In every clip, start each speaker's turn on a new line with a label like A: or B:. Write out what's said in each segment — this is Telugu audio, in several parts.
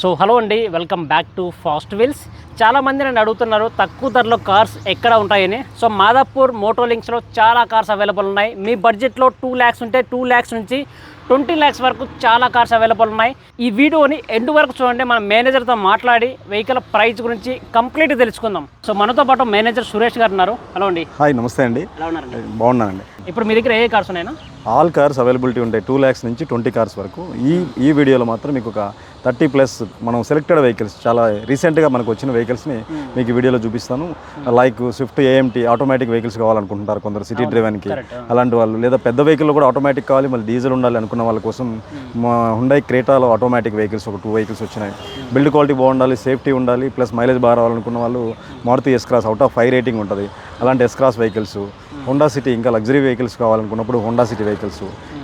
A: సో హలో అండి welcome back to Fast Wheels. చాలా మంది నన్ను అడుగుతున్నారు తక్కువ ధరలో కార్స్ ఎక్కడ ఉంటాయని. సో మాదాపూర్ మోటోలింక్స్లో చాలా కార్స్ అవైలబుల్ ఉన్నాయి. మీ బడ్జెట్లో టూ ల్యాక్స్ ఉంటే టూ ల్యాక్స్ నుంచి ట్వంటీ ల్యాక్స్ వరకు చాలా కార్స్ అవైలబుల్ ఉన్నాయి. ఈ వీడియోని ఎండ్ వరకు చూడండి మన మేనేజర్తో మాట్లాడి వెహికల్ ప్రైస్ గురించి కంప్లీట్గా తెలుసుకుందాం. సో మనతో పాటు మేనేజర్ సురేష్ గారు ఉన్నారు. హలో అండి.
B: హాయ్ నమస్తే అండి.
A: ఎలా ఉన్నారండి?
B: బాగున్నానండి.
A: ఇప్పుడు మీ దగ్గర ఏ కార్స్ ఉన్నాయన్నా?
B: ఆల్ కార్స్ అవైలబిలిటీ ఉంటాయి టూ ల్యాక్స్ నుంచి ట్వంటీ కార్స్ వరకు. ఈ ఈ వీడియోలో మాత్రం మీకు ఒక థర్టీ ప్లస్ మనం సెలెక్టెడ్ వెహికల్స్ చాలా రీసెంట్గా మనకు వచ్చిన వెహికల్స్ని మీకు ఈ వీడియోలో చూపిస్తాను. Like Swift AMT automatic vehicles కావాలనుకుంటున్నారు కొందరు సిటీ డ్రైవెన్కి. అలాంటి వాళ్ళు లేదా పెద్ద వెహికల్ కూడా ఆటోమేటిక్ కావాలి మళ్ళీ డీజిల్ ఉండాలి అనుకున్న వాళ్ళ కోసం మా హుండై క్రేటాలో ఆటోమేటిక్ వెహికల్స్ ఒక టూ వెహికల్స్ వచ్చినాయి. బిల్డ్ క్వాలిటీ బాగుండాలి సేఫ్టీ ఉండాలి ప్లస్ మైలేజ్ బాగా రావాలనుకున్న వాళ్ళు Maruti S Cross out of five rating ఉంటుంది. అలాంటి S Cross vehicles Honda City ఇంకా లగ్జరీ వెహికల్స్ కావాలనుకున్నప్పుడు హోండా సిటీ వెహికల్స్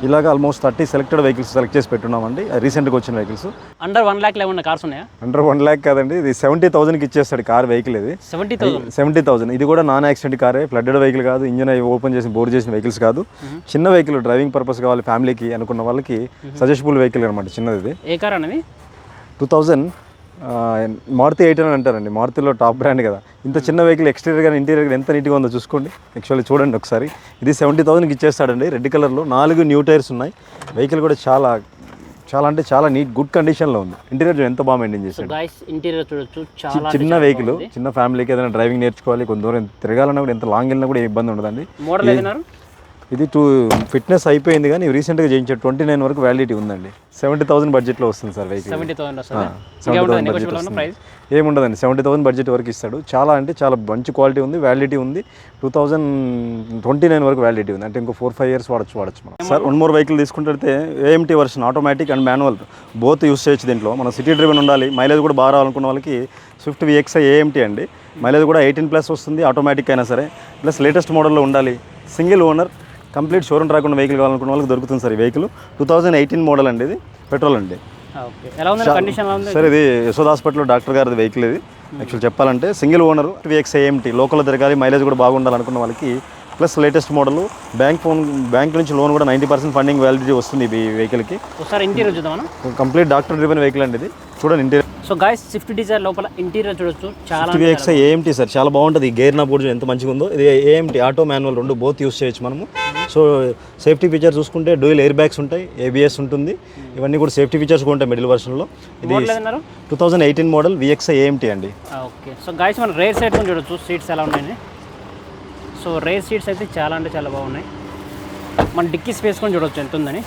B: ఇలాగ almost thirty selected vehicles select చేసి పెట్టున్నామండి. రీసెంట్గా వచ్చిన వెహికల్స్
A: అండర్ వన్ ల్యాక్ ఏమన్నా కార్స్ ఉన్నాయా?
B: అండర్ వన్ ల్యాక్ కాదండి. ఇది సెవెంటీ థౌసండ్కి ఇచ్చేస్తాడు కార్ వెహికల్ ఇది.
A: సెవెంటీ థౌసండ్
B: సెవెంటీ థౌసండ్ ఇది కూడా నాన్ యాక్సిడెంట్ కారే ఫ్లడ్డెడ్ వెహికల్ కాదు. ఇంజన్ ఓపెన్ చేసి బోర్ చేసిన వెహికల్స్ కాదు. చిన్న వెహికల్ డ్రైవింగ్ పర్పస్ కావాలి ఫ్యామిలీకి అనుకున్న వాళ్ళకి సజెస్టబుల్ వెహికల్ అనమాట చిన్నది ఇది.
A: ఏ కార్ అనేది
B: టూ థౌజండ్ మారుతి ఎయిట్ అని అంటారండి. మారుతిలో టాప్ బ్రాండ్ కదా. ఇంత చిన్న వెహికల్ ఎక్స్టీరియర్ కానీ ఇంటీరియర్ కానీ ఎంత నీట్గా ఉందో చూసుకోండి. యాక్చువల్లీ చూడండి ఒకసారి. ఇది సెవెంటీ థౌసండ్కి ఇచ్చేస్తాడండి. రెడ్ కలర్లో నాలుగు న్యూ టైర్స్ ఉన్నాయి. వెహికల్ కూడా చాలా చాలా అంటే చాలా నీట్ గుడ్ కండిషన్లో ఉంది. ఇంటీరియర్ ఎంత బాగా మెయింటైన్ చేశాడు.
A: ఇంటీరియర్ చూడొచ్చు. చాలా
B: చిన్న వెహికల్ చిన్న ఫ్యామిలీకి ఏదైనా డ్రైవింగ్ నేర్చుకోవాలి. కొంత దూరం తిరగాలన్నా కూడా ఎంత లాంగ్ వెళ్ళినా కూడా ఏ ఇబ్బంది ఉండదండి.
A: మోడల్
B: ఇది టూ ఫిట్నెస్ అయిపోయింది కానీ రీసెంట్గా చేయించాడు ట్వంటీ నైన్ వరకు వ్యాలిడిటీ ఉందండి. సెవెంటీ థౌసండ్ బడ్జెట్లో వస్తుంది sir vehicle.
A: Seventy thousand
B: budget ఏముండదండి సెవెంటీ థౌసండ్ బడ్జెట్ వరకు ఇస్తాడు. చాలా అంటే చాలా మంచి క్వాలిటీ ఉంది వ్యాలిడిటీ ఉంది. టూ థౌసండ్ ట్వంటీ నైన్ వరకు వ్యాలిడిటీ ఉంది. అంటే ఇంకో ఫోర్ ఫైవ్ ఇయర్స్ వాడచ్చు వాడచ్చు మనం. సార్ వన్ మోర్ వెహికల్ తీసుకుంటే AMT version automatic and manual both use చేయొచ్చు దీంట్లో. మన సిటీ డ్రైవెన్ ఉండాలి. మైలేజ్ కూడా బాగా రావాలనుకున్న వాళ్ళకి స్విఫ్ట్ విఎక్స్ఐ ఏఎంటీ అండి. మైలేజ్ కూడా ఎయిటీన్ ప్లస్ వస్తుంది ఆటోమేటిక్ అయినా సరే. ప్లస్ లేటెస్ట్ మోడల్లో ఉండాలి. సింగిల్ ఓనర్ కంప్లీట్ షోరూమ్ రాకుండా వెహికల్ కావాలనుకున్న వాళ్ళకి దొరుకుతుంది సార్ ఈ vehicle. Two thousand eighteen model అండి ఇది పెట్రోల్ అండి. సార్ ఇది యశోద్ హాస్పిటల్ డాక్టర్ గారి వెహికల్ ఇది. యాక్చువల్ చెప్పాలంటే సింగిల్ ఓనర్ విఎక్స్ ఏఎంటీ లోకల్లో తిరగాలి మైలేజ్ కూడా బాగుండాలి అనుకున్న వాళ్ళకి plus latest model bank phone bank నుంచి లోన్ కూడా నైంటీ పర్సెంట్ ఫండింగ్ వ్యాలిడిటీ వస్తుంది ఈ వెహికల్కి.
A: ఇంటీరియర్ చూద్దాం
B: కంప్లీట్ డాక్టర్ డ్రివెన్ వెహికల్ అండి ఇది. చూడండి interior.
A: So guys Swift Dzire లోపల ఇంటీరియర్ చూడొచ్చు. చాలా
B: విఎక్స్ ఏఎంటీ సార్ చాలా బాగుంటుంది. గేర్ నా బోర్డు ఎంత మంచిగా ఉందో ఇది ఏఎంటీ ఆటో మాన్యువల్ రెండు బోత్ యూస్ చేయొచ్చు మనము. సో సేఫ్టీ ఫీచర్ చూసుకుంటే డూయల్ ఎయిర్ బ్యాగ్స్ ఉంటాయి ఏబిఎస్ ఉంటుంది. ఇవన్నీ కూడా సేఫ్టీ ఫీచర్స్ కూడా ఉంటాయి మిడిల్ వర్షన్లో. ఇది two thousand eighteen model VX AMT అండి.
A: ఓకే. సో గాయస్ మనం రేర్ సైడ్ కూడా చూడొచ్చు సీట్స్ ఎలా ఉన్నాయని. సో రేర్ సీట్స్ అయితే చాలా అంటే చాలా బాగున్నాయి. మన డిక్కీ స్పేస్ కూడా చూడొచ్చు ఎంత ఉందని.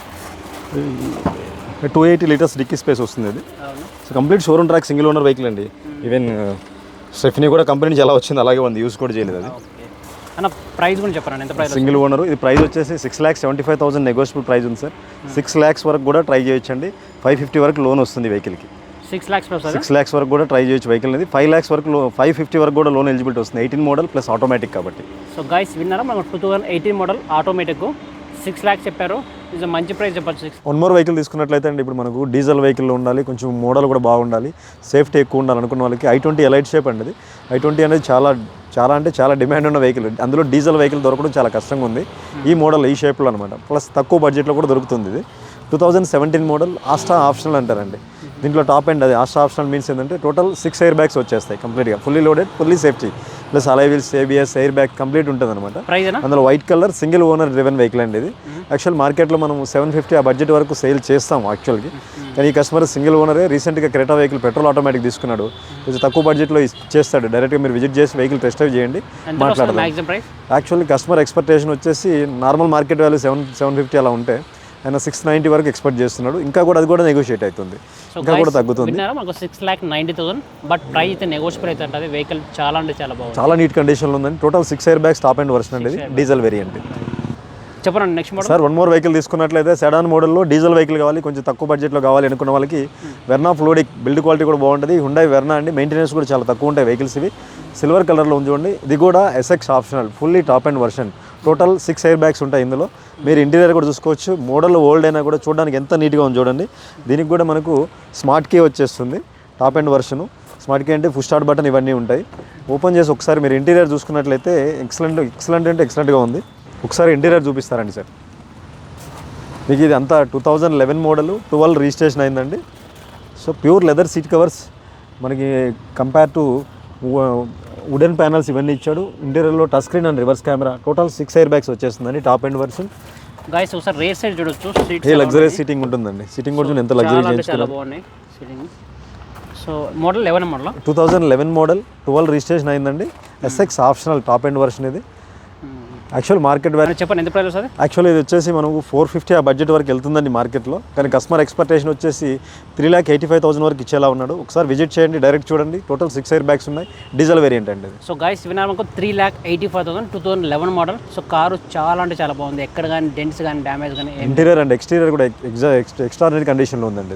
B: Two eighty litres dickey space వస్తుంది
A: అవును.
B: So complete showroom track single owner vehicle అండి. ఈవెన్ స్టెఫినీ కూడా కంపెనీ నుంచి ఎలా వచ్చింది అలాగే ఉంది యూస్ కూడా చేయలేదు అది.
A: అన్న ప్రైస్ గురించి చెప్పరా ఎంత ప్రైస్
B: సింగిల్ ఓనర్. ఇది ప్రైస్ వచ్చేసి six lakhs seventy five thousand negotiable price ఉంది సార్. సిక్స్ ల్యాక్స్ వరకు కూడా ట్రై చేయొచ్చండి. ఫైవ్ ఫిఫ్టీ వరకు లోన్ వస్తుంది వెహికల్కి
A: సిక్స్ ల్యాక్స్
B: సిక్స్ ల్యాక్స్ వరకు కూడా ట్రై చేయొచ్చు వెహికల్ అనేది. ఫైవ్ ల్యాక్స్ వరకు ఫైవ్ ఫిఫ్టీ వరకు కూడా లోన్ ఎలిజిబిలిటీ వస్తుంది. ఎయిటీన్ మోడల్ ప్లస్ ఆటోమేటిక్ కాబట్టి.
A: సో గాయస్ విన్నారా? మనం two thousand eighteen model automatic six lakhs చెప్పారు. ఇది మంచి ప్రైస్ చెప్పచ్చు సిక్స్
B: వన్ మోర్ వెహికల్ తీసుకున్నట్లయితే అండి ఇప్పుడు మనకు డీజిల్ వెహికల్ ఉండాలి కొంచెం మోడల్ కూడా బాగుండాలి సేఫ్టీ ఎక్కువ ఉండాలి అనుకున్న వాళ్ళకి ఐ ట్వంటీ ఎలైట్ షేప్ అండి ఐ ట్వంటీ అనేది చాలా చాలా అంటే చాలా డిమాండ్ ఉన్న వెహికల్ అందులో డీజిల్ వెహికల్ దొరకడం చాలా కష్టంగా ఉంది. ఈ మోడల్ ఈ షేప్లో అనమాట ప్లస్ తక్కువ బడ్జెట్లో కూడా దొరుకుతుంది ఇది. Two thousand seventeen model Asta optional అంటారండి. దీంట్లో టాప్ ఎండ్ అది ఆస్టా ఆప్షనల్ మీన్స్ ఏంటంటే టోటల్ సిక్స్ ఎయిర్ బ్యాగ్స్ వచ్చేస్తాయి కంప్లీట్గా fully loaded fully safety plus alloy wheels ABS air bag complete ఉంటుంది అనమాట అందులో white colour single owner driven vehicle అండి ఇది. యాక్చువల్ మార్కెట్లో మనం సెవెన్ ఫిఫ్టీ ఆ బడ్జెట్ వరకు సేల్ చేస్తాం యాక్చువల్కి కానీ ఈ కస్టమర్ సింగిల్ ఓనరే రీసెంట్గా క్రెటా వెహికల్ పెట్రోల్ ఆటోమేటిక్ తీసుకున్నాడు. కొంచెం తక్కువ బడ్జెట్లో ఇచ్చేస్తాడు డైరెక్ట్గా మీరు విజిట్ చేసి వెహికల్ టెస్ట్ డ్రైవ్ చేయండి మాట్లాడదాం. యాక్చువల్లీ కస్టమర్ ఎక్స్పెక్టేషన్ వచ్చేసి normal market value seven seven fifty అలా ఉంటే ఆయన సిక్స్ నైంటీ వరకు ఎక్స్పెక్ట్ చేస్తున్నాడు. ఇంకా కూడా అది కూడా నెగోషియేట్ అవుతుంది. ఇంకా కూడా తగ్గుతుంది.
A: మాకు six lakh ninety thousand but price అయితే నెగోషియబుల్ అయితే ఉంటుంది వెహికల్ చాలా అంటే చాలా బాగుంది.
B: చాలా నీట్ కండిషన్లో ఉందండి. Total six air bags top end version అండి డీజిల్ వేరియంట్
A: చెప్పండి next model
B: sir one more vehicle తీసుకున్నట్లయితే సెడాన్ మోడల్లో డీజిల్ వెహికల్ కావాలి కొంచెం తక్కువ బడ్జెట్లో కావాలి అనుకున్న వాళ్ళకి వెర్నా ఫ్లోడిక్ బిల్డ్ క్వాలిటీ కూడా బాగుంటుంది. హుండై వెర్నా అండి. మెయింటెనెన్స్ కూడా చాలా తక్కువ ఉంటాయి వెహికల్స్ ఇవి. సిల్వర్ కలర్లో ఉంది చూడండి. ఇది కూడా SX optional fully top end version total six air bags ఉంటాయి ఇందులో. మీరు ఇంటీరియర్ కూడా చూసుకోవచ్చు. మోడల్ ఓల్డ్ అయినా కూడా చూడడానికి ఎంత నీట్గా ఉంది చూడండి. దీనికి కూడా మనకు స్మార్ట్ కీ వచ్చేస్తుంది. Top end version. Smart key అంటే ఫుల్ స్టార్ట్ బటన్ ఇవన్నీ ఉంటాయి. ఓపెన్ చేసి ఒకసారి మీరు ఇంటీరియర్ చూసుకున్నట్లయితే ఎక్సలెంట్ ఎక్సలెంట్ అంటే ఎక్సలెంట్గా ఉంది. ఒకసారి ఇంటీరియర్ చూపిస్తారండి సార్. మీకు ఇది అంతా two thousand eleven model twelve registration అయిందండి. So so pure leather seat covers మనకి కంపేర్ టు వుడెన్ ప్యానల్స్ ఇవన్నీ ఇచ్చాడు. ఇంటీరియర్లో touch screen and reverse camera total six air bags వచ్చేస్తుందండి టాప్ ఎండ్ వర్షన్
A: గాయస్ ఒకసారీ రేర్ సైడ్ చూడొచ్చు.
B: లగ్జరీ సీటింగ్ ఉంటుందండి. సీటింగ్ కూడా ఎంత luxury
A: so model eleven model
B: two thousand eleven model twelve registration అయిందండి. SX optional top end version ఇది. యాక్చువల్ మార్కెట్ వాల్యూ
A: చెప్పండి ఎంత ప్రైస్ వస్తుంది?
B: యాక్చువల్లీ ఇది వచ్చేసి మనకు ఫోర్ ఫిఫ్టీ ఆ బడ్జెట్ వరకు వెళ్తుందండి మార్కెట్లో. కానీ కస్టమర్ ఎక్స్పెక్టేషన్ వచ్చేసి three lakh eighty five thousand వరకు ఇచ్చేలా ఉన్నాడు. ఒకసారి విజిట్ చేయండి డైరెక్ట్ చూడండి. టోటల్ సిక్స్ ఎయిర్ బ్యాగ్స్ ఉన్నాయి. డీజిల్ వేరియంట్ అండి
A: సో గాయస్ విన్నారు మనకు three lakh eighty five thousand two thousand eleven model so car చాలా అంటే చాలా బాగుంది. ఎక్కడ కానీ డెంట్స్ కానీ డ్యామేజ్ కానీ
B: ఇంటీరియర్ అండ్. ఎక్స్టీరియర్ కూడా ఎక్సా ఎక్స్ట్రాడినరీ కండిషన్లో ఉందండి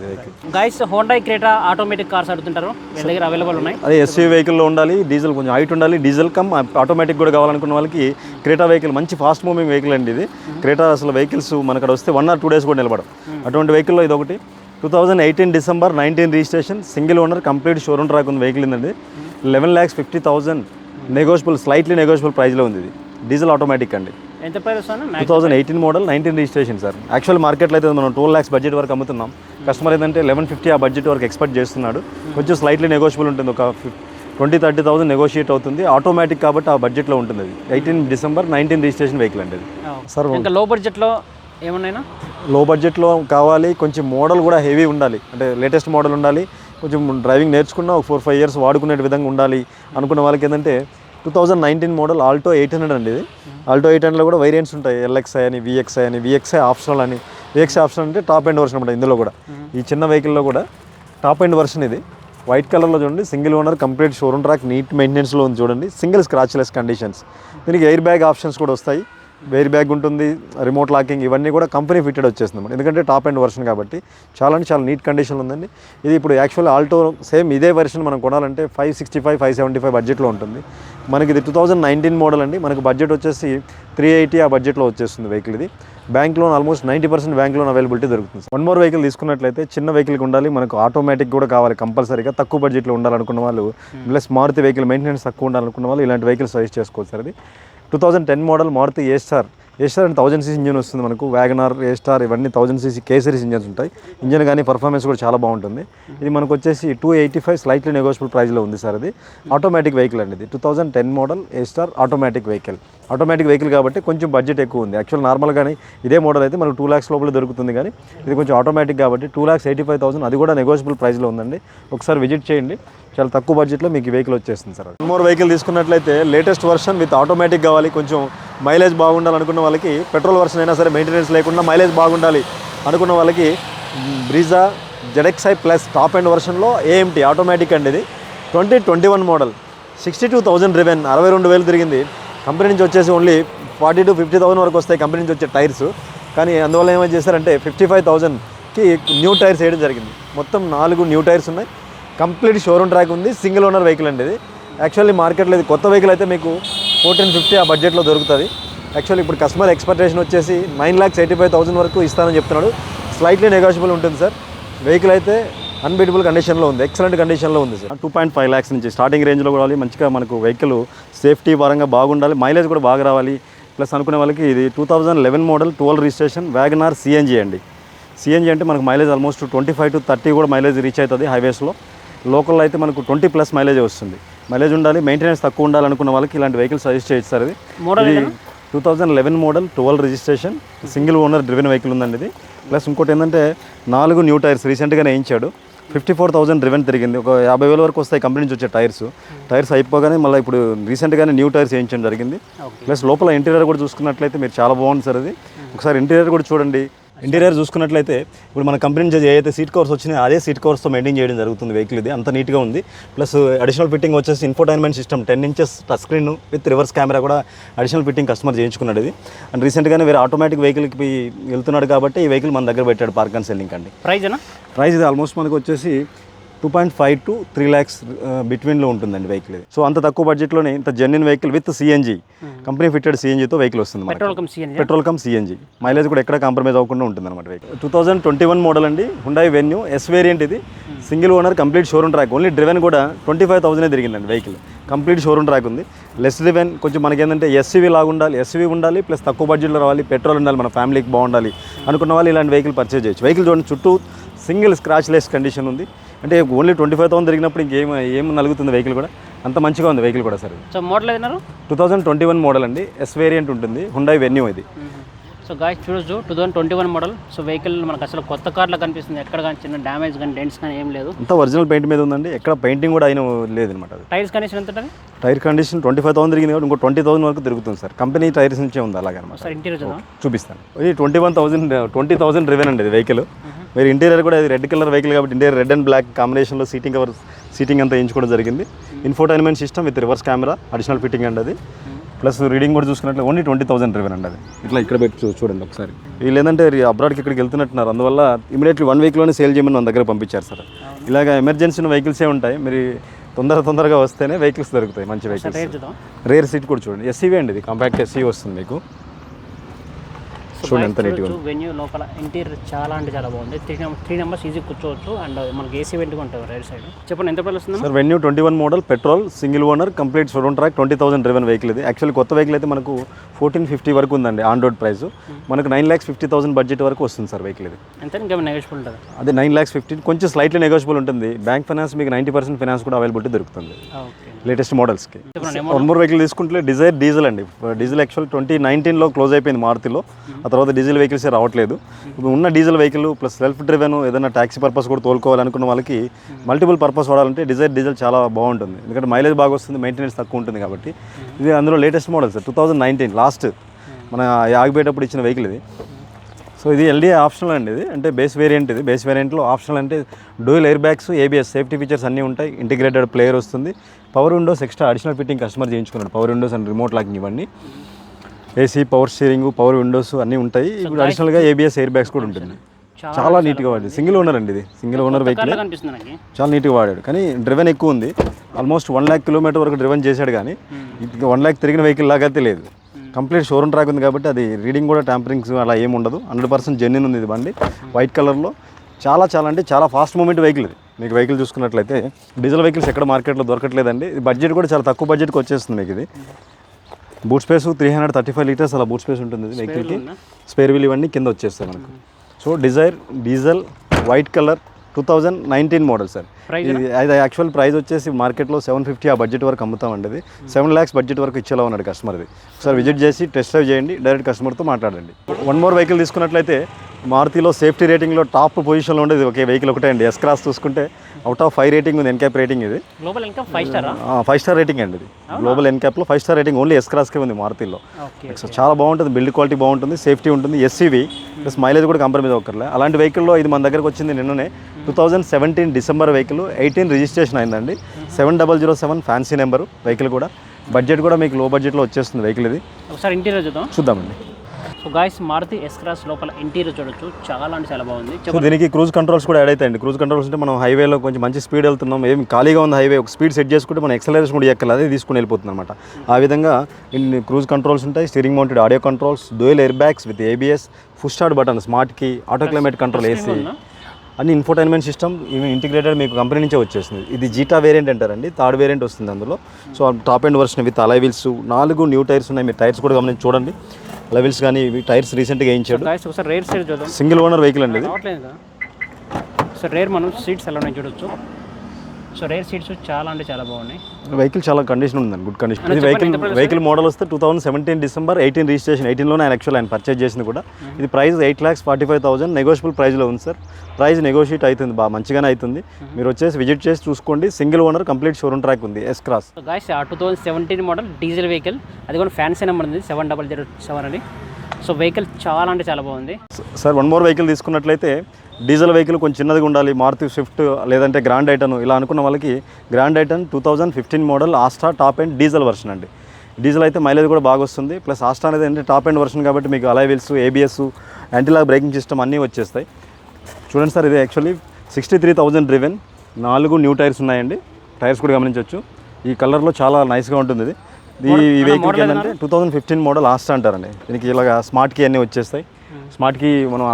A: guys Honda Creta automatic cars అడుగుతుంటారు. వీళ్ళ దగ్గర అవైలబుల్ ఉన్నాయి.
B: అదే ఎస్యూ వెహికల్లో ఉండాలి డీజిల్ కొంచెం హైట్ ఉండాలి. డీజిల్ కమ్ ఆటోమేటిక్ కూడా కావాలనుకున్న వాళ్ళకి క్రేటా వెహికల్ మంచి ఫాస్ట్ మూవింగ్ వెహికల్ అండి ఇది. క్రేటా అసలు వెహికల్స్ మన అక్కడ వస్తే వన్ ఆర్ టూ డేస్ కూడా నిలబడం అటువంటి వెహికల్లో ఇది ఒకటి two thousand eighteen December nineteen registration single owner complete showroom track ఉంది వెహికల్ ఉందండి eleven lakhs fifty thousand negotiable slightly negotiable ప్రైస్లో ఉంది ఇది. డీజిల్ ఆటోమేటిక్ అండి.
A: ఎంత price
B: two thousand eighteen model nineteen registration sir actual మార్కెట్లో అయితే మనం ట్వెల్వ్ ల్యాక్స్ బడ్జెట్ వరకు అమ్ముతున్నాం. కస్టమర్ ఏంటంటే లెవెన్ ఫిఫ్టీ ఆ బడ్జెట్ వరకు ఎక్స్పెక్ట్ చేస్తున్నాడు. కొంచెం స్లైట్లీ నెగోషియబుల్ ఉంటుంది. ఒక ట్వంటీ థర్టీ థౌసండ్ నెగోషియేట్ అవుతుంది. ఆటోమేటిక్ కాబట్టి ఆ బడ్జెట్లో ఉంటుంది అది. Eighteen December nineteen registration vehicle అండి అది. సార్
A: ఇంకా లో బడ్జెట్లో ఏమన్నాయినా
B: లో బడ్జెట్లో కావాలి. కొంచెం మోడల్ కూడా హెవీ ఉండాలి. అంటే లేటెస్ట్ మోడల్ ఉండాలి. కొంచెం డ్రైవింగ్ నేర్చుకున్న ఒక ఫోర్ ఫైవ్ ఇయర్స్ వాడుకునే విధంగా ఉండాలి అనుకున్న వాళ్ళకి ఏంటంటే two thousand nineteen model Alto eight hundred అండి ఇది. ఆల్టో ఎయిట్ హండ్రెడ్లో కూడా వేరియంట్స్ ఉంటాయి. ఎల్ఎక్స్ఐ అని విఎక్స్ఐ అని విఎక్స్ఐ ఆప్షనల్ అని. విఎక్స్ఐ ఆప్షనల్ అంటే టాప్ ఎండ్ వర్షన్ అనమాట ఇందులో కూడా. ఈ చిన్న వెహికల్లో కూడా టాప్ ఎండ్ వర్షన్ ఇది. వైట్ కలర్లో చూడండి single owner complete showroom track neat మెయింటెనెన్స్లో ఉంది చూడండి సింగిల్ స్క్రాచ్లెస్ కండిషన్స్ దీనికి ఎయిర్ బ్యాగ్ ఆప్షన్స్ కూడా వస్తాయి. ఎయిర్ బ్యాగ్ ఉంటుంది రిమోట్ లాకింగ్ ఇవన్నీ కూడా కంపెనీ ఫిట్టెడ్ వచ్చేస్తుంది అన్నమాట. ఎందుకంటే టాప్ ఎండ్ వర్షన్ కాబట్టి చాలా అంటే చాలా నీట్ కండిషన్లో ఉందండి. ఇది ఇప్పుడు యాక్చువల్ ఆల్టో సేమ్ ఇదే వెర్షన్ మనం కొనాలంటే five sixty five five seventy five బడ్జెట్లో ఉంటుంది. మనకి ఇది టూ థౌజండ్ నైన్టీన్ మోడల్ అండి. మనకు బడ్జెట్ వచ్చేసి త్రీ ఎయిటీ ఆ బడ్జెట్లో వచ్చేస్తుంది వెహికల్ ఇది. Bank loan almost ninety percent bank loan availability దొరుకుతుంది. వన్ మోర్ వెహికల్ తీసుకున్నట్లయితే చిన్న వెహికల్కి ఉండాలి. మనకు ఆటోమేటిక్ కూడా కావాలి కంపల్సరీగా తక్కువ బడ్జెట్లో ఉండాలనుకున్న వాళ్ళు ప్లస్ మారుతి వెహికల్ మెయింటెనెన్స్ తక్కువ ఉండాలనుకున్న వాళ్ళు ఇలాంటి వెహికల్ సజెస్ట్ చేసుకోవచ్చు సార్ అది two thousand ten model Maruti A star A star అంటే థౌజండ్ సీసీ ఇంజన్ వస్తుంది మనకు. వ్యాగనార్ ఏ స్టార్ ఇవన్నీ thousand CC K series engines ఉంటాయి. ఇంజన్ కానీ పర్ఫార్మెన్స్ కూడా చాలా బాగుంటుంది. ఇది మనకు వచ్చేసి two eighty five slightly negotiable ప్రైస్లో ఉంది సార్ అది ఆటోమేటిక్ వెహికల్ అండి ఇది. Two thousand ten model A star automatic vehicle automatic vehicle కాబట్టి కొంచెం బడ్జెట్ ఎక్కువ ఉంది. యాక్చువల్ నార్మల్ కానీ ఇదే మోడల్ అయితే మనకు టూ ల్యాక్స్ లోపల దొరుకుతుంది కానీ ఇది కొంచెం ఆటోమేటిక్ కాబట్టి two lakhs eighty five thousand అది కూడా నెగోషియబుల్ ప్రైస్లో ఉందండి. ఒకసారి విజిట్ చేయండి. చాలా తక్కువ బడ్జెట్లో మీకు వెహికల్ వచ్చేస్తుంది సార్ మోర్ వెహికల్ తీసుకున్నట్లయితే లేటెస్ట్ వర్షన్ విత్ ఆటోమేటిక్ కావాలి. కొంచెం మైలేజ్ బాగుండాలి అనుకున్న వాళ్ళకి పెట్రోల్ వర్షన్ అయినా సరే మెయింటెనెన్స్ లేకుండా మైలేజ్ బాగుండాలి అనుకున్న వాళ్ళకి Brezza ZXI plus top end వర్షన్లో AMT automatic అండి ఇది. Twenty twenty one model sixty two thousand driven అరవై రెండు వేలు తిరిగింది. కంపెనీ నుంచి వచ్చేసి only forty to fifty thousand వరకు వస్తాయి కంపెనీ నుంచి వచ్చే టైర్స్. కానీ అందువల్ల ఏమైనా చేశారంటే ఫిఫ్టీ ఫైవ్ థౌసండ్కి న్యూ టైర్స్ వేయడం జరిగింది. మొత్తం నాలుగు న్యూ టైర్స్ ఉన్నాయి. కంప్లీట్ షోరూమ్ ట్రాక్ ఉంది. సింగిల్ ఓనర్ వెహికల్ అండి ఇది. యాక్చువల్లీ మార్కెట్లో ఇది కొత్త వెహికల్ అయితే మీకు ఫోర్టీన్ ఫిఫ్టీ ఆ బడ్జెట్లో దొరుకుతుంది. యాక్చువల్లీ ఇప్పుడు కస్టమర్ ఎక్స్పెక్టేషన్ వచ్చేసి nine lakhs eighty five thousand వరకు ఇస్తానని చెప్తున్నాడు. స్లైట్లీ నెగోషియబుల్ ఉంటుంది సార్. వెహికల్ అయితే అన్బీటబుల్ కండిషన్లో ఉంది. ఎక్సలెంట్ కండిషన్లో ఉంది sir two point five lakhs నుంచి స్టార్టింగ్ రేంజ్లో కూడా మంచిగా మనకు వెహికల్ సేఫ్టీ పరంగా బాగుండాలి. మైలేజ్ కూడా బాగా రావాలి. ప్లస్ అనుకునే వాళ్ళకి ఇది two thousand eleven model twelve registration WagonR CNG అండి. సిఎన్జీ అంటే మనకు mileage almost twenty five to thirty కూడా మైలేజ్ రీచ్ అవుతుంది హైవేస్లో లోకల్లో అయితే మనకు ట్వంటీ ప్లస్ మైలేజ్ వస్తుంది. మైలేజ్ ఉండాలి మెయింటెనెన్స్ తక్కువ ఉండాలి అనుకున్న వాళ్ళకి ఇలాంటి వెహికల్ సజెస్ట్ చేయొచ్చు సార్ ఇది.
A: మోడల్
B: ఇది two thousand eleven model twelve registration single owner driven vehicle ఉందండి ఇది. ప్లస్ ఇంకోటి ఏంటంటే నాలుగు న్యూ టైర్స్ రీసెంట్గానే వేయించాడు. ఫిఫ్టీ ఫోర్ థౌసండ్ డ్రివెన్ తిరిగింది. ఒక యాభై వేల వరకు వస్తాయి కంపెనీ నుంచి వచ్చే టైర్స్. టైర్స్ అయిపోగానే మళ్ళీ ఇప్పుడు రీసెంట్గానే న్యూ టైర్స్ వేయించడం జరిగింది. ప్లస్ లోపల ఇంటీరియర్ కూడా చూసుకున్నట్లయితే మీరు చాలా బాగుంది సార్ అది. ఒకసారి ఇంటీరియర్ కూడా చూడండి. ఇంటీరియర్ చూసుకున్నట్లయితే ఇప్పుడు మన కంపెనీ నుంచి ఏ అయితే సీట్ కవర్స్ వచ్చినాయో అదే సీట్ కవర్స్తో మెయింటైన్ చేయడం జరుగుతుంది వెహికల్ ఇది. అంత నీట్గా ఉంది. ప్లస్ అడిషనల్ ఫిట్టింగ్ వచ్చేసి infotainment system ten inches touch screen with reverse camera కూడా అడిషనల్ ఫిట్టింగ్ కస్టమర్ చేయించుకున్నాడు ఇది. అండ్ రీసెంట్గానే వేరే ఆటోమేటిక్ వెహికల్కి వెళ్తున్నాడు కాబట్టి ఈ వెహికల్ మన దగ్గర పెట్టాడు పార్క్ అండ్ సెల్లింగ్ అండి
A: ప్రైజ్
B: ప్రైస్ ఇది ఆల్మోస్ట్ మనకు వచ్చేసి two point five to three lakhs బిట్వీన్లో ఉంటుందండి వెహికల్ ఇది. సో అంత తక్కువ బడ్జెట్లోనే ఇంత genuine vehicle with CNG company fitted సిఎన్జీతో vehicle వస్తుంది మనకి.
A: Petrol cum CNG
B: petrol cum CNG mileage కూడా ఎక్కడ కాంప్రమైజ్ అవ్వకుండా ఉంటుంది అనమాట vehicle. Two thousand twenty one model అండి. హుండాయి వెన్యూ ఎస్ వేరియంట్ ఇది. Single owner complete showroom track only driven కూడా ట్వంటీ ఫైవ్ థౌసండ్ తిరిగిందండి వెహికల్. కంప్లీట్ షోరూమ్ ట్రాక్ ఉంది. లెస్ డ్రివెన్ కొంచెం మనకి ఏంటంటే ఎస్సీవీ లాగా ఉండాలి. ఎస్సీవీ ఉండాలి ప్లస్ తక్కువ బడ్జెట్లో రావాలి. పెట్రోల్ ఉండాలి మన ఫ్యామిలీకి బాగుండాలి అనుకున్న వాళ్ళు ఇలాంటి వెహికల్ పర్చేజ్ చేయొచ్చు. వెహికల్ చూడండి చుట్టూ సింగిల్ స్క్రాచ్ లెస్ కండిషన్ ఉంది. అంటే ఓన్లీ ట్వంటీ ఫైవ్ థౌసండ్ తిరిగినప్పుడు ఇంకేం ఏం నలుగుతుంది వెహికల్ కూడా? అంత మంచిగా ఉంది వెహికల్ కూడా sir
A: so model ఏదన్నారు?
B: Two thousand twenty one model అండి. ఎస్ వేరియంట్ ఉంటుంది. హుండై వెన్యూ ఇది.
A: సో గాయస్ చూడొచ్చు. Two thousand twenty one model. So vehicle మనకు అసలు కొత్త కార్లో కనిపిస్తుంది. ఎక్కడ కానీ చిన్న డ్యామేజ్ కానీ డెంట్స్ కానీ ఏం లేదు.
B: అంతా ఒరిజినల్ పెయింట్ మీద ఉందండి. ఎక్కడ పెయింటింగ్ కూడా అయిన లేదనమాట అది.
A: టైర్స్ కండిషన్ ఎంత ఉంటుంది
B: tyre condition twenty five thousand తిరిగింది ఇంకో ట్వంటీ థౌసండ్ వరకు తిరుగుతుంది సార్. కంపెనీ టైర్స్ నుంచే ఉంది అలాగనమాట.
A: సార్ ఇంటీరియర్
B: చూపిస్తాను. ఇది twenty one thousand twenty thousand driven అండి వెహికల్ మీరు ఇంటీరియర్ కూడా ఇది రెడ్ కలర్ వెహికల్ కాబట్టి ఇంటీరియర్ రెడ్ అండ్ బ్లాక్ కాంబినేషన్లో సీటింగ్ కవర్ సీటింగ్ అంతా వేయించుకోవడం జరిగింది. Infotainment system with reverse camera additional fitting అండి అది. ప్లస్ రీడింగ్ కూడా చూసుకున్నట్లు ఓన్లీ ట్వంటీ థౌసండ్ రివెన్ అండి అది. ఇట్లా ఇక్కడ పెట్టి చూడండి ఒకసారి. వీళ్ళు ఏంటంటే అబ్రాడ్కి ఇక్కడికి వెళ్తున్నట్టున్నారు. అందువల్ల ఇమీడియట్లీ వన్ వీక్లోనే సేల్ చేయమని మన దగ్గర పంపించారు సార్. ఇలాగ ఎమర్జెన్సీ వెహికల్సే ఉంటాయి. మీరు తొందర తొందరగా వస్తేనే వెహికల్స్ దొరుకుతాయి మంచి వెహికల్స్. రేర్ సీట్ కూడా చూడండి. ఎస్సీవీ అండి ఇది కాంపాక్ట్ ఎస్సీ వస్తుంది మీకు. చూడండి ఎంత నీట్గా
A: వెన్యూ లోపల ఇంటీరియర్ చాలా అంటే చాలా బాగుంది. త్రీ త్రీ నెంబర్స్ ఈజీ కూర్చోవచ్చు అండ్ మనకి ఏసీ వెంట్గా ఉంటుంది రైట్ సైడ్ చెప్పండి ఎంత ప్రైస్ వస్తుందా
B: sir Venue twenty one model petrol single owner complete showroom track twenty thousand driven vehicle ఇది. యాక్చువల్లీ కొత్త వెహికల్ అయితే మనకు ఫోర్టీన్ ఫిఫ్టీ వరకు ఉందండి ఆన్ రోడ్ ప్రైస్ మనకు nine lakhs fifty thousand budget వరకు వస్తుంది సార్ వెహికల్ ఇది.
A: ఎంత? ఇంకేమైనా నెగోషియబుల్ ఉంటుంది?
B: అదే నైన్ ల్యాక్స్ ఫిఫ్టీ కొంచెం స్లైట్లీ నెగోషియబుల్ ఉంటుంది. బ్యాంక్ ఫైనాన్స్ మీకు నైంటీ పర్సెంట్ ఫైనాన్స్ కూడా అవైలబిలిటీ దొరుకుతుంది.
A: ఓకే
B: లేటెస్ట్ మోడల్స్కి. వన్ మోర్ వెహికల్ తీసుకుంటే డిజైర్ డీజిల్ అండి. డీజిల్ యాక్చువల్ ట్వంటీ నైన్టీన్లో క్లోజ్ అయిపోయింది మారుతిలో. ఆ తర్వాత డీజిల్ వెహికల్స్ రావట్లేదు. ఇప్పుడు ఉన్న diesel vehicle plus self driven ఏదైనా ట్యాక్సీ పర్పస్ కూడా తోలుకోవాలనుకున్న వాళ్ళకి మల్టిపుల్ పర్పస్ వాడాలంటే డిజైర్ డీజిల్ చాలా బాగుంటుంది. ఎందుకంటే మైలేజ్ బాగా వస్తుంది మెయింటెనెన్స్ తక్కువ ఉంటుంది కాబట్టి. ఇది అందులో latest model sir two thousand nineteen last. మన ఆగిపోయేటప్పుడు ఇచ్చిన వెహికల్ ఇది. సో ఇది ఎల్డీఏ ఆప్షనల్ అండి ఇది. అంటే బేస్ వేరియంట్ ఇది. బేస్ వేరియంట్లో ఆప్షనల్ అంటే dual air bags ABS safety features అన్నీ ఉంటాయి. ఇంటిగ్రేటెడ్ ప్లేయర్ వస్తుంది. Power windows extra additional fitting customer చేయించుకున్నాడు. Power windows and remote locking ఇవన్నీ. AC power steering power windows అన్నీ ఉంటాయి. ఇప్పుడు అడిషనల్గా ఏబిఎస్ ఎయిర్ బ్యాగ్స్ కూడా ఉంటుంది. చాలా నీట్గా వాడింది సింగిల్ ఓనర్ అండి ఇది. సింగిల్ ఓనర్ వెహికల్ చాలా నీట్గా వాడాడు. కానీ డ్రివెన్ ఎక్కువ ఉంది. ఆల్మోస్ట్ వన్ ల్యాక్ కిలోమీటర్ వరకు డ్రివెన్ చేశాడు కానీ వన్ ల్యాక్ తిరిగిన వెహికల్ లాగా లేదు. కంప్లీట్ షోరూమ్ ట్రాక్ ఉంది కాబట్టి అది రీడింగ్ కూడా ట్యాంపరింగ్స్ అలా ఏమి ఉండదు. హండ్రెడ్ పర్సెంట్ జెన్యున్ ఉంది ఇది బండి. వైట్ కలర్లో చాలా చాలా అంటే చాలా ఫాస్ట్ మూమెంట్ వెహికల్ ఇది. మీకు వెహికల్ చూసుకున్నట్లయితే డీజిల్ వెహికల్స్ ఎక్కడ మార్కెట్లో దొరకట్లేదండి. ఇది బడ్జెట్ కూడా చాలా తక్కువ బడ్జెట్కి వచ్చేస్తుంది మీకు ఇది. Boot space three hundred thirty five litres అలా బూట్ స్పేస్ ఉంటుంది వెహికల్కి? స్పేర్ వీల్ ఇవన్నీ కింద వచ్చేస్తాయి మనకు. So Dzire diesel white colour two thousand nineteen model sir అది యాక్చువల్ ప్రైస్ వచ్చేసి మార్కెట్లో సెవెన్ ఫిఫ్టీ ఆ బడ్జెట్ వరకు అమ్ముతామండి ఇది. సెవెన్ ల్యాక్స్ బడ్జెట్ వరకు ఇచ్చేలా ఉన్నాడు కస్టమర్ ఇది. ఒకసారి విజిట్ చేసి టెస్ట్ డ్రైవ్ చేయండి డైరెక్ట్ కస్టమర్తో మాట్లాడండి. వన్ మోర్ వెహికల్ తీసుకున్నట్లయితే మారుతిలో సేఫ్టీ రేటింగ్లో టాప్ పొజిషన్లో ఉండేది ఒకే వెహికల్ ఒకటే అండి. ఎస్ క్రాస్ చూసుకుంటే అవుట్ ఆఫ్ ఫైవ్ రేటింగ్ ఉంది ఎన్క్యాప్ రేటింగ్ ఇది.
A: గ్లోబల్ ఇంకా ఫైవ్ స్టారా
B: ఫైవ్ స్టార్ రేటింగ్ అండి ఇది. Global ఎన్క్యాప్లో five star rating only S క్రాస్కే ఉంది మారుతిలో సో చాలా బాగుంటుంది బిల్డ్ క్వాలిటీ బాగుంటుంది సేఫ్టీ ఉంటుంది ఎస్సీవీ ప్లస్ మైలేజ్ కూడా కాంప్రమైజ్ అవ్వకర్లే అలాంటి వెహికల్లో ఇది మన దగ్గరకు వచ్చింది నిన్ననే. Two thousand seventeen December vehicle eighteen registration అయిందండి. Seven double zero seven fancy number vehicle కూడా. బడ్జెట్ కూడా మీకు లో బడ్జెట్లో వచ్చేస్తుంది వెహికల్ ఇది.
A: ఒకసారి ఇంటీరియర్ చూద్దాం.
B: చూద్దామండి.
A: So guys Maruti S Cross లోపల ఇంటీరియర్ చూడొచ్చు. చాలా అంటే చాలా బాగుంది.
B: సో దీనికి క్రూజ్ కంట్రోల్స్ కూడా యాడ్ అవుతాయండి. క్రూజ్ కంట్రోల్స్ అంటే మనం హైవేలో కొంచెం మంచి స్పీడ్ వెళ్తున్నాం. ఏం ఖాళీగా ఉంది హైవే ఒక స్పీడ్ సెట్ చేసుకుంటే మనం ఎక్సలరేషన్ కూడా ఎక్కలేదు అదే తీసుకుని వెళ్ళిపోతుంది అనమాట ఆ విధంగా ఇన్ని క్రూజ్ కంట్రోల్స్ ఉంటాయి. Steering mounted audio controls dual air bags with ABS full start button స్మార్ట్కి auto climate control AC? అన్ని ఇన్ఫోటైన్మెంట్ సిస్టమ్ ఇవి ఇంటిగ్రేటెడ్ మీకు కంపెనీ నుంచే వచ్చేస్తుంది. ఇది జీటా వేరియంట్ అంటారండి. థర్డ్ వేరియంట్ వస్తుంది అందులో. So top end version with alloy wheels నాలుగు న్యూ టైర్స్ ఉన్నాయి. మీరు టైర్స్ కూడా గమనించి చూడండి. అలై వీల్స్ కానీ ఇవి టైర్స్ రీసెంట్గా వేయించాడు.
A: గాయస్ ఒకసారి రేర్ సైడ్ చూద్దాం.
B: సింగిల్ ఓనర్ వెహికల్ అండి ఇది.
A: రావట్లేదు కదా? సో రేర్ మనం సీట్స్ ఎలా ఉన్నాయి చూడొచ్చు. సో రేర్ సీట్స్ చాలా అంటే చాలా బాగున్నాయి.
B: వెహికల్ చాలా కండిషన్ ఉందండి గుడ్ కండిషన్ ఇది వెహికల్ వెహికల్ మోడల్ వస్తే two thousand seventeen December eighteen registration ఎయిటీన్లోనే ఆయన యాక్చువల్ ఆయన పర్చేజ్ చేసింది కూడా. ఇది price eight lakhs forty five thousand negotiable ప్రైస్లో ఉంది సార్ ప్రైస్ నెగోషియేట్ అవుతుంది బాగా మంచిగానే అవుతుంది. మీరు వచ్చేసి విజిట్ చేసి చూసుకోండి. Single owner complete showroom track ఉంది S Cross
A: guys two thousand seventeen model diesel vehicle అది కూడా ఫ్యాన్సీ నెంబర్ ఉంది సెవెన్ డబల్ జీరో సెవెన్ అని. సో వెహికల్ చాలా అంటే చాలా బాగుంది.
B: సార్ వన్ మోర్ వెహికల్ తీసుకున్నట్లయితే డీజిల్ వెహికల్ కొంచెం చిన్నదిగా ఉండాలి మారుతి స్విఫ్ట్ లేదంటే గ్రాండ్ ఐటన్ ఇలా అనుకున్న వాళ్ళకి Grand i ten two thousand fifteen model Asta top end diesel version అండి. డీజిల్ అయితే మైలేజ్ కూడా బాగా వస్తుంది. ప్లస్ ఆస్టా అనేది అంటే టాప్ అండ్ వర్షన్ కాబట్టి మీకు alloy wheels ABS antilock braking system అన్నీ వచ్చేస్తాయి. చూడండి సార్ ఇది actually sixty three thousand driven నాలుగు న్యూ టైర్స్ ఉన్నాయండి. టైర్స్ కూడా గమనించవచ్చు. ఈ కలర్లో చాలా నైస్గా ఉంటుంది ఇది. ఈ వెహికల్ ఏంటంటే two thousand fifteen model Asta అంటారండి. దీనికి ఇలాగ స్మార్ట్ కీ అన్నీ వచ్చేస్తాయి. స్మార్ట్ కీ మనం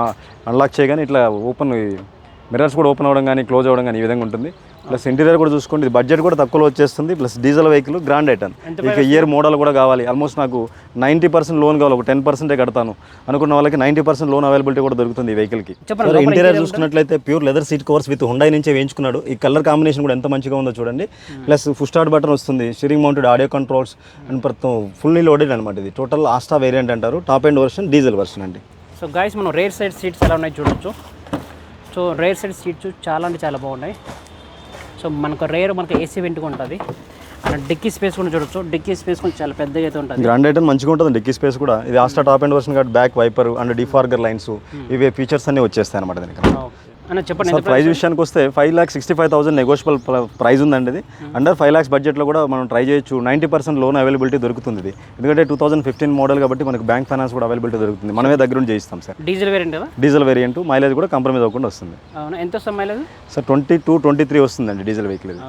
B: అన్లాక్ చేయగానే ఇట్లా ఓపెన్ మిర్రర్స్ కూడా ఓపెన్ అవ్వడం కానీ క్లోజ్ అవ్వడం కానీ ఈ విధంగా ఉంటుంది. ప్లస్ ఇంటీరియర్ కూడా చూసుకోండి ఇది బడ్జెట్ కూడా తక్కువలో వచ్చేస్తుంది plus diesel vehicle Grand i ten ఇక ఇయర్ మోడల్ కూడా కావాలి. ఆల్మోస్ట్ నాకు నైంటీ పర్సెంట్ లోన్ కావాలి ఒక టెన్ పర్సెంటే కడతాను. అనుకున్న వాళ్ళకి నైంటీ పర్సెంట్ లోన్ అవైలబిలిటీ కూడా దొరుకుతుంది ఈ వెహికల్కి ఇంటీరియర్ చూసుకున్నట్లయితే pure leather seat covers with Hyundai నుంచే వేయించుకున్నాడు. ఈ కలర్ కాంబినేషన్ కూడా ఎంత మంచిగా ఉందో చూడండి. ప్లస్ ఫుల్ స్టార్ట్ బటన్ వస్తుంది steering mounted audio controls and ప్రస్తుతం ఫుల్లీ లోడెడ్ అనమాట ఇది. టోటల్ ఆస్టా వేరియంట్ అంటారు top end version diesel version అండి.
A: సో గాయస్ మనం రేర్ సైడ్ సీట్స్ ఎలా ఉన్నాయి చూడొచ్చు. సో రేర్ సైడ్ సీట్స్ చాలా అంటే చాలా బాగున్నాయి. సో మనకు రేర్ మనకు ఏసీ వెంట్గా ఉంటుంది. అండ్ డిక్కీ స్పేస్ కూడా చూడొచ్చు. డిక్కీ స్పేస్ కూడా చాలా పెద్దగా అయితే ఉంటుంది.
B: గ్రాండ్ ఐటన్ మంచిగా ఉంటుంది డిక్కీ స్పేస్ కూడా. ఇది ఆస్టా టాప్ ఎండ్ వర్షన్ కాబట్టి back wiper and defogger lines ఇవే ఫీచర్స్ అన్ని వచ్చేస్తాయి అనమాట దీనికి.
A: అన్న చెప్పండి
B: సార్ ప్రైస్ విషయానికి వస్తే five lakhs sixty five thousand negotiable price ఉందండి ఇది. అండర్ ఫైవ్ ల్యాక్స్ బడ్జెట్లో కూడా మనం ట్రై చేయొచ్చు. నైంటీ పర్సెంట్ లోన్ అవైలబిలిటీ దొరుకుతుంది ఇది. ఎందుకంటే టూ థౌసండ్ ఫిఫ్టీన్ మోడల్ కాబట్టి మనకు బ్యాంక్ ఫైనాన్స్ కూడా అవైలబిలిటీ దొరుకుతుంది. మనమే దగ్గర నుంచి చేయిస్తాం sir.
A: Diesel variant
B: diesel variant mileage కూడా కంప్రమైజ్ అవ్వకుండా వస్తుంది.
A: అవును? ఎంత వస్తుంది mileage
B: sir twenty two twenty three వస్తుందండి డీజిల్ వెహికల్ ఇది.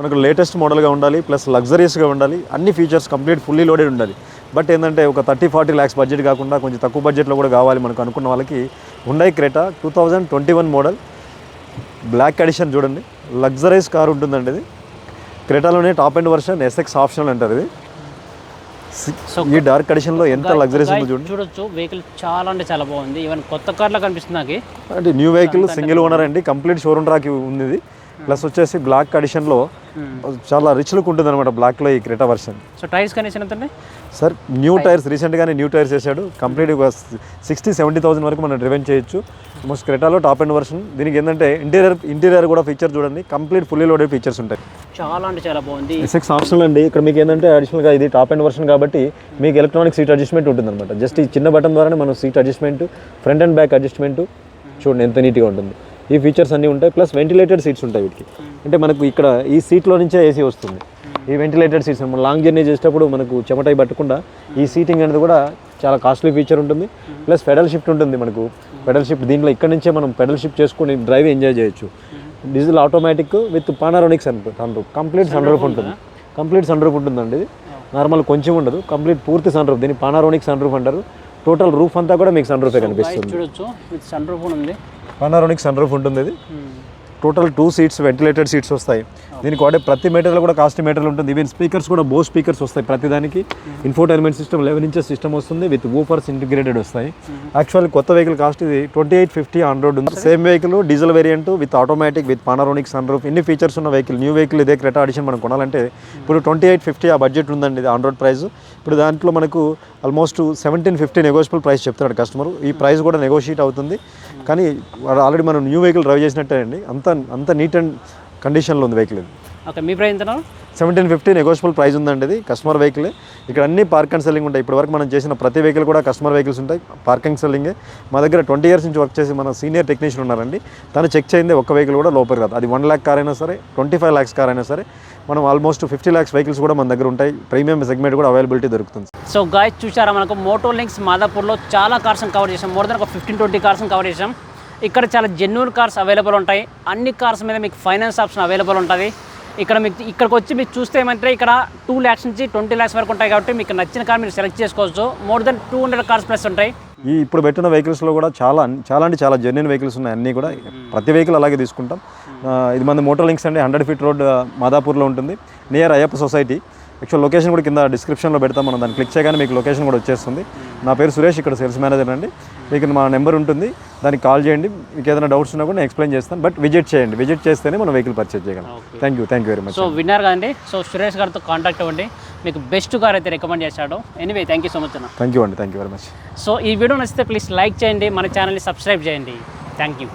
B: మనకు లేటెస్ట్ మోడల్గా ఉండాలి ప్లస్ లగ్జరియస్గా ఉండాలి అన్ని ఫీచర్స్ కంప్లీట్ ఫుల్లీ లోడెడ్ ఉండాలి. బట్ ఏంటంటే ఒక థర్టీ ఫార్టీ ల్యాక్స్ బడ్జెట్ కాకుండా కొంచెం తక్కువ బడ్జెట్లో కూడా కావాలి మనకు అనుకున్న వాళ్ళకి Hyundai Creta two thousand twenty one model black edition చూడండి. లగ్జరీస్ కార్ ఉంటుందండి ఇది. క్రేటాలోనే top end version SX option అంటారు ఇది. ఈ డార్క్ ఎడిషన్లో ఎంత లగ్జరీస్ ఉందో చూడండి.
A: చూడొచ్చు. వెహికల్ చాలా అంటే చాలా బాగుంది. ఈవెన్ కొత్త కార్లా కనిపిస్తుంది నాకు.
B: అంటే న్యూ వెహికల్ సింగిల్ ఓనర్ అండి. కంప్లీట్ షోరూమ్ ట్రాక్ ఉంది ఇది. ప్లస్ వచ్చేసి బ్లాక్ ఎడిషన్లో చాలా రిచ్ లుక్ ఉంటుంది అనమాట బ్లాక్లో ఈ Creta version.
A: So tyres condition ఎంత
B: సార్ న్యూ టైర్స్ రీసెంట్గానే న్యూ టైర్స్ వేసాడు. కంప్లీట్ ఒక సిక్స్టీ సెవెంటీ థౌసండ్ వరకు మనం డ్రివెన్ చేయొచ్చు. మోస్ట్ క్రెటాలో టాప్ ఎండ్ వర్షన్ దీనికి ఏంటంటే ఇంటీరియర్ ఇంటీరియర్ కూడా ఫీచర్ చూడండి. కంప్లీట్ ఫుల్లీ లోడెడ్ ఫీచర్స్ ఉంటాయి.
A: చాలా అంటే చాలా బాగుంది.
B: ఎస్ఎక్స్ ఆప్షనల్ అండి. ఇక్కడ మీకు ఏంటంటే అడిషనల్గా ఇది టాప్ ఎండ్ వర్షన్ కాబట్టి మీకు ఎలక్ట్రానిక్ సీట్ అడ్జస్ట్మెంట్ ఉంటుంది అనమాట జస్ట్ ఈ చిన్న బటన్ ద్వారానే మనం seat adjustment front and back adjustment చూడండి ఎంత నీట్గా ఉంటుంది. ఈ ఫీచర్స్ అన్నీ ఉంటాయి ప్లస్ వెంటిలేటెడ్ సీట్స్ ఉంటాయి వీటికి. అంటే మనకు ఇక్కడ ఈ సీట్లో నుంచే ఏసీ వస్తుంది. ఈ వెంటిలేటెడ్ సీట్స్ మనం లాంగ్ జర్నీ చేసేటప్పుడు మనకు చెమటై పట్టకుండా ఈ సీటింగ్ అనేది కూడా చాలా కాస్ట్లీ ఫీచర్ ఉంటుంది. ప్లస్ పెడల్ షిఫ్ట్ ఉంటుంది మనకు. పెడల్ షిఫ్ట్ దీంట్లో ఇక్కడ నుంచే మనం పెడల్ షిఫ్ట్ చేసుకొని డ్రైవ్ ఎంజాయ్ చేయొచ్చు. Diesel automatic with panoramic sun sunroof complete sunroof ఉంటుంది. కంప్లీట్ సన్ రూఫ్ ఉంటుందండి ఇది. నార్మల్ కొంచెం ఉండదు. కంప్లీట్ పూర్తి సన్ రూఫ్ దీన్ని పానారోనిక్ సన్ రూఫ్ అంటారు. టోటల్ రూఫ్ అంతా కూడా మీకు సన్ రూఫే కనిపిస్తుంది.
A: చూడొచ్చు. విత్ సన్ రూఫ్ ఉంది.
B: పానారోనిక్ సన్ రూఫ్ ఉంటుంది ఇది. Total two seats ventilated seats వస్తాయి. దీనికి వాడే ప్రతి మెటీరియల్ కూడా కాస్ట్ మెటీరియల్ ఉంటుంది. ఈవెన్ స్పీకర్స్ కూడా బో స్పీకర్స్ వస్తాయి ప్రతి దానికి infotainment system eleven inches system వస్తుంది. విత్ ఊఫర్స్ ఇంటిగ్రేటెడ్ వస్తాయి. యాక్చువల్లీ కొత్త వెహికల్ కాస్ట్ ఇది ట్వంటీ ఎయిట్ ఫిఫ్టీ హండ్రెడ్ ఉంది. Same vehicle diesel variant with automatic with panoramic sunroof ఇన్ని ఫీచర్స్ ఉన్న వెహికల్ న్యూ వెహికల్ ఇదే క్రెటా అడిషన్ మనం కొనాలంటే ఇప్పుడు ట్వంటీ ఎయిట్ ఫిఫ్టీ ఆ బడ్జెట్ ఉందండి ఇది ఆన్ రోడ్ ప్రైస్ ఇప్పుడు దాంట్లో మనకు almost seventeen fifty negotiable price చెప్తున్నాడు కస్టమర్ ఈ ప్రైస్ కూడా నెగోషియేట్ అవుతుంది. కానీ ఆల్రెడీ మనం న్యూ వెహికల్ డ్రైవ్ చేసినట్టే అండి అంత అంత నీట్ అండ్ కండిషన్లో ఉంది వెహికల్ ఇది.
A: ఓకే మీ ప్రైస్ ఎంత
B: సెవెంటీన్ ఫిఫ్టీ నెగోషియబుల్ ప్రైస్ ఉందండి ఇది కస్టమర్ వెహికల్ ఇక్కడ అన్ని పార్క్ అండ్ సెల్లింగ్ ఉంటాయి. ఇప్పటివరకు మనం చేసిన ప్రతి వెహికల్ కూడా కస్టమర్ వెహికల్స్ ఉంటాయి. పార్కింగ్ సెల్లింగే మా దగ్గర ట్వంటీ ఇయర్స్ నుంచి వర్క్ చేసి మన సీనియర్ టెక్నీషియన్ ఉన్నారండి. తను చెక్ చేయింది ఒక్క వెహికల్ కూడా లోపల రాదు. అది వన్ ల్యాక్ కార్ అయినా సరే ట్వంటీ ఫైవ్ ల్యాక్స్ కార్ అయినా సరే మనం ఆల్మోస్ట్ ఫిఫ్టీ ల్యాక్స్ వెహికల్స్ కూడా మన దగ్గర ఉంటాయి. ప్రీమియం సెగ్మెంట్ కూడా అవైలబిలిటీ దొరుకుతుంది.
A: సో గాయస్ చూసారా? మనకు మోటో లింక్స్ మాదాపూర్లో చాలా కార్స్ కవర్ చేసాం మోర్ దెన్ ఒక ఫిఫ్టీన్ ట్వంటీ కార్స్ కవర్ చేసాం ఇక్కడ చాలా జెన్యున్ కార్స్ అవైలబుల్ ఉంటాయి. అన్ని కార్స్ మీద మీకు ఫైనాన్స్ ఆప్షన్ అవైలబుల్ ఉంటుంది. ఇక్కడ మీకు ఇక్కడికి వచ్చి మీరు చూస్తే ఏమంటే ఇక్కడ టూ ల్యాక్స్ నుంచి ట్వంటీ ల్యాక్స్ వరకు ఉంటాయి కాబట్టి మీకు నచ్చిన కార్ మీరు సెలెక్ట్ చేసుకోవచ్చు. More than two hundred cars plus ఉంటాయి.
B: ఈ ఇప్పుడు పెట్టిన వెహికల్స్లో కూడా చాలా చాలా అంటే చాలా జెన్యున్ వెహికల్స్ ఉన్నాయి. అన్నీ కూడా ప్రతి వెహికల్ అలాగే తీసుకుంటాం. ఆ, ఇది మన మోటార్ లింక్స్ అండి. హండ్రెడ్ ఫీట్ రోడ్ మాదాపూర్లో ఉంటుంది. Near Ayyappa society actual location కూడా కింద డిస్క్రిప్షన్లో పెడతాం మనం. దాన్ని క్లిక్ చేయగానే మీకు లొకేషన్ కూడా వచ్చేస్తుంది. నా పేరు సురేష్ ఇక్కడ సేల్స్ మేనేజర్ అండి. మీకు మా నెంబర్ ఉంటుంది. దానికి కాల్ చేయండి. మీకు ఏదైనా డౌట్స్ ఉన్నా కూడా నేను ఎక్స్ప్లెయిన్ చేస్తాను. బట్ విజిట్ చేయండి. విజిట్ చేస్తేనే మనం వెహికల్ పర్చేజ్ చేయగలం. Thank you thank you very much
A: so winner కదండి సో సురేష్ గారితో కాంటాక్ట్ అవ్వండి. మీకు బెస్ట్ కార్ అయితే రికమెండ్ చేశాడు. Anyway thank you so much అన్న.
B: థ్యాంక్ యూ అండి. Thank you very much
A: so ఈ వీడియో నచ్చితే ప్లీజ్ లైక్ చేయండి. మన ఛానల్ని సబ్స్క్రైబ్ చేయండి. Thank you